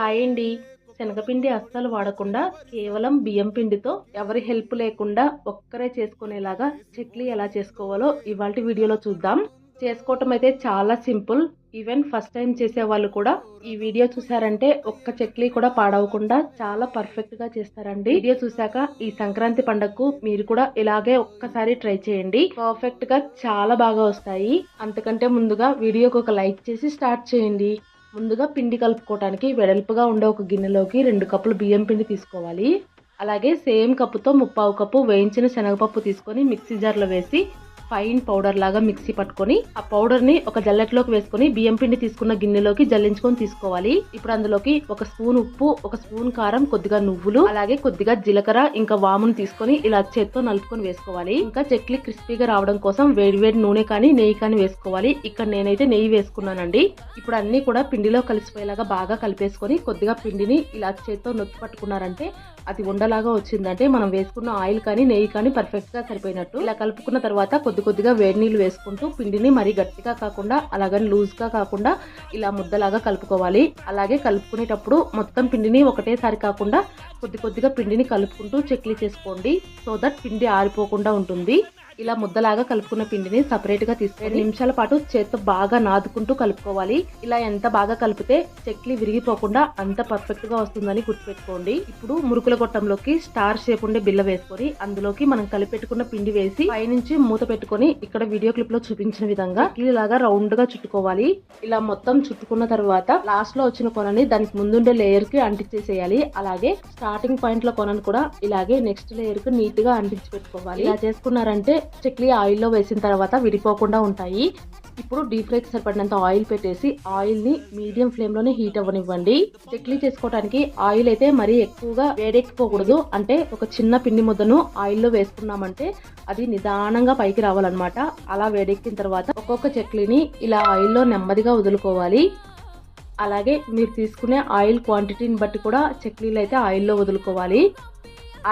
Hi అండి. శనగపిండి అస్సలు వాడకుండా కేవలం బియ్యం పిండితో ఎవరి హెల్ప్ లేకుండా ఒక్కరే చేసుకునేలాగా చట్నీ ఎలా చేసుకోవాలో ఇవాళ వీడియోలో చూద్దాం. చేసుకోవటం అయితే చాలా సింపుల్. ఈవెన్ ఫస్ట్ టైం చేసే వాళ్ళు కూడా ఈ వీడియో చూసారంటే ఒక్క చక్లీ కూడా పాడవకుండా చాలా పర్ఫెక్ట్గా చేస్తారండి. వీడియో చూసాక ఈ సంక్రాంతి పండగకు మీరు కూడా ఇలాగే ఒక్కసారి ట్రై చేయండి. పర్ఫెక్ట్గా చాలా బాగా వస్తాయి. అంతకంటే ముందుగా వీడియోకి ఒక లైక్ చేసి స్టార్ట్ చేయండి. ముందుగా పిండి కలుపుకోవడానికి వెడల్పుగా ఉండే ఒక గిన్నెలోకి రెండు కప్పులు బియ్యం పిండి తీసుకోవాలి. అలాగే సేమ్ కప్పుతో ముప్పావు కప్పు వేయించిన శనగపప్పు తీసుకొని మిక్సీ జార్లో వేసి ఫైన్ పౌడర్ లాగా మిక్సీ పట్టుకొని ఆ పౌడర్ని ఒక జల్లెట్లోకి వేసుకొని బియ్యం పిండి తీసుకున్న గిన్నెలోకి జల్లించుకొని తీసుకోవాలి. ఇప్పుడు అందులోకి ఒక స్పూన్ ఉప్పు ఒక స్పూన్ కారం కొద్దిగా నువ్వులు అలాగే కొద్దిగా జీలకర్ర ఇంకా వామును తీసుకొని ఇలా చేత్తో నలుపుకొని వేసుకోవాలి. ఇంకా చెక్లి క్రిస్పీగా రావడం కోసం వేడివేడి నూనె కానీ నెయ్యి కానీ వేసుకోవాలి. ఇక్కడ నేనైతే నెయ్యి వేసుకున్నానండి. ఇప్పుడు అన్ని కూడా పిండిలో కలిసిపోయేలాగా బాగా కలిపేసుకొని కొద్దిగా పిండిని ఇలా చేత్తో నొక్కి పట్టుకున్నారంటే అది ఉండలాగా వచ్చిందంటే మనం వేసుకున్న ఆయిల్ కానీ నెయ్యి కానీ పర్ఫెక్ట్గా సరిపోయినట్టు. ఇలా కలుపుకున్న తర్వాత కొద్ది కొద్దిగా వేడి నీళ్ళు వేసుకుంటూ పిండిని మరీ గట్టిగా కాకుండా అలాగని లూజ్గా కాకుండా ఇలా ముద్దలాగా కలుపుకోవాలి. అలాగే కలుపుకునేటప్పుడు మొత్తం పిండిని ఒకటేసారి కాకుండా కొద్ది కొద్దిగా పిండిని కలుపుకుంటూ చెక్లీ చేసుకోండి. సో దట్ పిండి ఆరిపోకుండా ఉంటుంది. ఇలా ముద్దలాగా కలుపుకున్న పిండిని సపరేట్గా తీసుకొని రెండు నిమిషాల పాటు చేత్తో బాగా నాదుకుంటూ కలుపుకోవాలి. ఇలా ఎంత బాగా కలిపితే చెక్లీ విరిగిపోకుండా అంత పర్ఫెక్ట్గా వస్తుందని గుర్తుపెట్టుకోండి. ఇప్పుడు మురుకుల గొట్టంలోకి స్టార్ షేప్ ఉండే బిల్ల వేసుకొని అందులోకి మనం కలిపెట్టుకున్న పిండి వేసి పైనుంచి మూత పెట్టుకొని ఇక్కడ వీడియో క్లిప్లో చూపించిన విధంగా ఇలాగా రౌండ్గా చుట్టుకోవాలి. ఇలా మొత్తం చుట్టుకున్న తర్వాత లాస్ట్లో వచ్చిన కొనని దానికి ముందుండే లేయర్కి అంటించేసేయాలి అలాగే స్టార్టింగ్ పాయింట్లో కొనను కూడా ఇలాగే నెక్స్ట్ లేయర్కి నీట్గా అంటించి పెట్టుకోవాలి ఇలా చేసుకున్నారంటే చక్లీ ఆయిల్లో వేసిన తర్వాత విడిపోకుండా ఉంటాయి. ఇప్పుడు డీప్ ఫ్రైకి సరిపడినంత ఆయిల్ పెట్టేసి ఆయిల్ని మీడియం ఫ్లేమ్లోనే హీట్ అవ్వనివ్వండి. చెక్లీ చేసుకోవడానికి ఆయిల్ అయితే మరీ ఎక్కువగా వేడి వేడెక్కిపోకూడదు అంటే ఒక చిన్న పిండి ముద్దను ఆయిల్లో వేసుకున్నామంటే అది నిదానంగా పైకి రావాలన్నమాట. అలా వేడెక్కిన తర్వాత ఒక్కొక్క చక్లీని ఇలా ఆయిల్లో నెమ్మదిగా వదులుకోవాలి. అలాగే మీరు తీసుకునే ఆయిల్ క్వాంటిటీని బట్టి కూడా చక్లీలు అయితే ఆయిల్లో వదులుకోవాలి.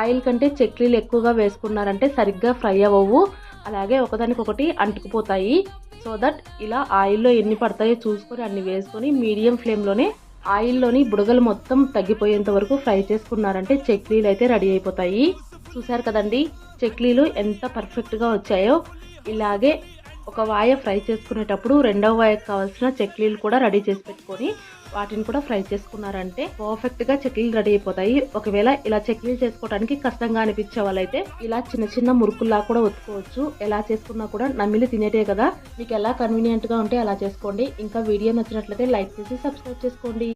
ఆయిల్ కంటే చక్లీలు ఎక్కువగా వేసుకున్నారంటే సరిగ్గా ఫ్రై అవ్వవు. అలాగే ఒకదానికొకటి అంటుకుపోతాయి. సో దట్ ఇలా ఆయిల్లో ఎన్ని పడతాయో చూసుకొని అన్ని వేసుకొని మీడియం ఫ్లేమ్లోనే ఆయిల్లోని బుడగలు మొత్తం తగ్గిపోయేంత వరకు ఫ్రై చేసుకున్నారంటే చక్లీలు అయితే రెడీ అయిపోతాయి. చూసారు కదండి చక్లీలు ఎంత పర్ఫెక్ట్గా వచ్చాయో. ఇలాగే ఒక వాయ ఫ్రై చేసుకునేటప్పుడు రెండవ వాయకు కావాల్సిన చక్లీలు కూడా రెడీ చేసి పెట్టుకొని వాటిని కూడా ఫ్రై చేసుకున్నారంటే పర్ఫెక్ట్గా చక్లీలు రెడీ అయిపోతాయి. ఒకవేళ ఇలా చక్లీలు చేసుకోవడానికి కష్టంగా అనిపించే వాళ్ళైతే ఇలా చిన్న చిన్న మురుకుల్లా కూడా ఒత్తుకోవచ్చు. ఎలా చేసుకున్నా కూడా నమ్మిలి తినేటే కదా. మీకు ఎలా కన్వీనియంట్గా ఉంటే అలా చేసుకోండి. ఇంకా వీడియో నచ్చినట్లయితే లైక్ చేసి సబ్స్క్రైబ్ చేసుకోండి.